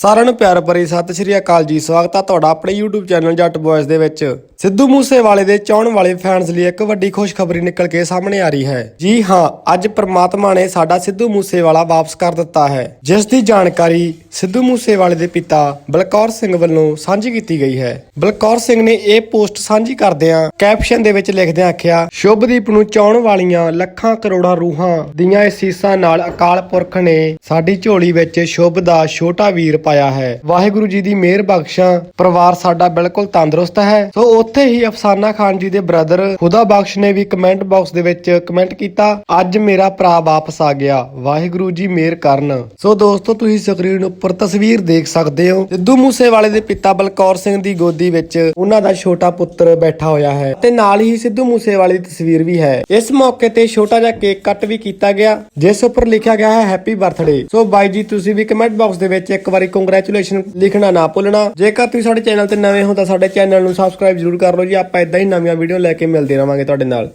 ਸਾਰਿਆਂ ਨੂੰ ਪਿਆਰ ਭਰੀ ਸਤਿ ਸ਼੍ਰੀ ਅਕਾਲ ਜੀ। ਸਵਾਗਤ ਆ ਤੁਹਾਡਾ ਆਪਣੇ YouTube ਚੈਨਲ ਜੱਟ ਬॉयਜ਼ ਦੇ ਵਿੱਚ। ਸਿੱਧੂ ਮੂਸੇਵਾਲੇ ਦੇ ਚਾਹਣ ਵਾਲੇ ਫੈਨਸ ਲਈ ਇੱਕ ਵੱਡੀ ਖੁਸ਼ਖਬਰੀ ਨਿਕਲ ਕੇ ਸਾਹਮਣੇ ਆ ਰਹੀ ਹੈ। ਜੀ ਹਾਂ, ਅੱਜ ਪ੍ਰਮਾਤਮਾ ਨੇ ਸਾਡਾ ਸਿੱਧੂ ਮੂਸੇਵਾਲਾ ਵਾਪਸ ਕਰ ਦਿੱਤਾ ਹੈ। ਜਿਸ ਦੀ ਜਾਣਕਾਰੀ ਸਿੱਧੂ ਮੂਸੇਵਾਲੇ ਦੇ ਪਿਤਾ ਬਲਕੌਰ ਸਿੰਘ ਵੱਲੋਂ ਸਾਂਝੀ ਕੀਤੀ ਗਈ ਹੈ। ਬਲਕੌਰ ਸਿੰਘ ਨੇ ਇਹ ਪੋਸਟ ਸਾਂਝੀ ਕਰਦਿਆਂ ਕੈਪਸ਼ਨ ਦੇ ਵਿੱਚ ਲਿਖਦਿਆਂ ਆਖਿਆ, ਸ਼ੁਭਦੀਪ ਨੂੰ ਚਾਹਣ ਵਾਲੀਆਂ ਲੱਖਾਂ ਕਰੋੜਾਂ ਰੂਹਾਂ ਦੀਆਂ ਅਸੀਸਾਂ ਨਾਲ ਅਕਾਲ ਪੁਰਖ ਨੇ ਸਾਡੀ ਝੋਲੀ ਵਿੱਚ ਸ਼ੁਭ ਦਾ ਛੋਟਾ ਵੀਰ ਪਾਇਆ ਹੈ। ਵਾਹਿਗੁਰੂ ਜੀ ਦੀ ਮਿਹਰ ਬਖਸ਼ਾਂ। ਪਰਿਵਾਰ ਸਾਡਾ ਬਿਲਕੁਲ ਤੰਦਰੁਸਤ ਹੈ। ਸੋ ਉੱਥੇ ਹੀ ਅਫਸਾਨਾ ਖਾਨ ਜੀ ਦੇ ਬ੍ਰਦਰ ਖੁਦਾ ਬਖਸ਼ ਨੇ ਵੀ ਕਮੈਂਟ ਬਾਕਸ ਦੇ ਵਿੱਚ ਕਮੈਂਟ ਕੀਤਾ, ਅੱਜ ਮੇਰਾ ਭਰਾ ਵਾਪਸ ਆ ਗਿਆ। ਵਾਹਿਗੁਰੂ ਜੀ ਮਿਹਰ ਕਰਨ। ਸੋ ਦੋਸਤੋ, ਤੁਸੀਂ ਸਕਰੀਨ ਉੱਪਰ ਤਸਵੀਰ ਦੇਖ ਸਕਦੇ ਹੋ, ਸਿੱਧੂ ਮੂਸੇਵਾਲੇ ਦੇ ਪਿਤਾ ਬਲਕੌਰ ਸਿੰਘ ਦੀ ਗੋਦੀ ਵਿੱਚ ਉਹਨਾਂ ਦਾ ਛੋਟਾ ਪੁੱਤਰ ਬੈਠਾ ਹੋਇਆ ਹੈ ਤੇ ਨਾਲ ਹੀ ਸਿੱਧੂ ਮੂਸੇਵਾਲੇ ਦੀ ਤਸਵੀਰ ਵੀ ਹੈ। ਇਸ ਮੌਕੇ ਤੇ ਛੋਟਾ ਜਿਹਾ ਕੇਕ ਕੱਟ ਵੀ ਕੀਤਾ ਗਿਆ, ਜਿਸ ਉੱਪਰ ਲਿਖਿਆ ਗਿਆ ਹੈ ਹੈਪੀ ਬਰਥਡੇ ਸੋ ਬਾਈ ਜੀ, ਤੁਸੀਂ ਵੀ ਕਮੈਂਟ ਬਾਕਸ ਦੇ ਵਿੱਚ ਇੱਕ ਵਾਰੀ ਕੰਗ੍ਰੈਚੁਲੇਸ਼ਨ ਲਿਖਣਾ ਨਾ ਭੁੱਲਣਾ। ਜੇਕਰ ਤੁਸੀਂ ਸਾਡੇ ਚੈਨਲ ਤੇ ਨਵੇਂ ਹੋ, ਤਾਂ ਸਾਡੇ ਚੈਨਲ ਨੂੰ ਸਬਸਕ੍ਰਾਈਬ ਜ਼ਰੂਰ ਕਰ ਲਓ ਜੀ ਆਪਾਂ ਇਦਾਂ ਹੀ ਨਵੀਆਂ ਵੀਡੀਓ ਲੈ ਕੇ ਮਿਲਦੇ ਰਵਾਂਗੇ ਤੁਹਾਡੇ ਨਾਲ।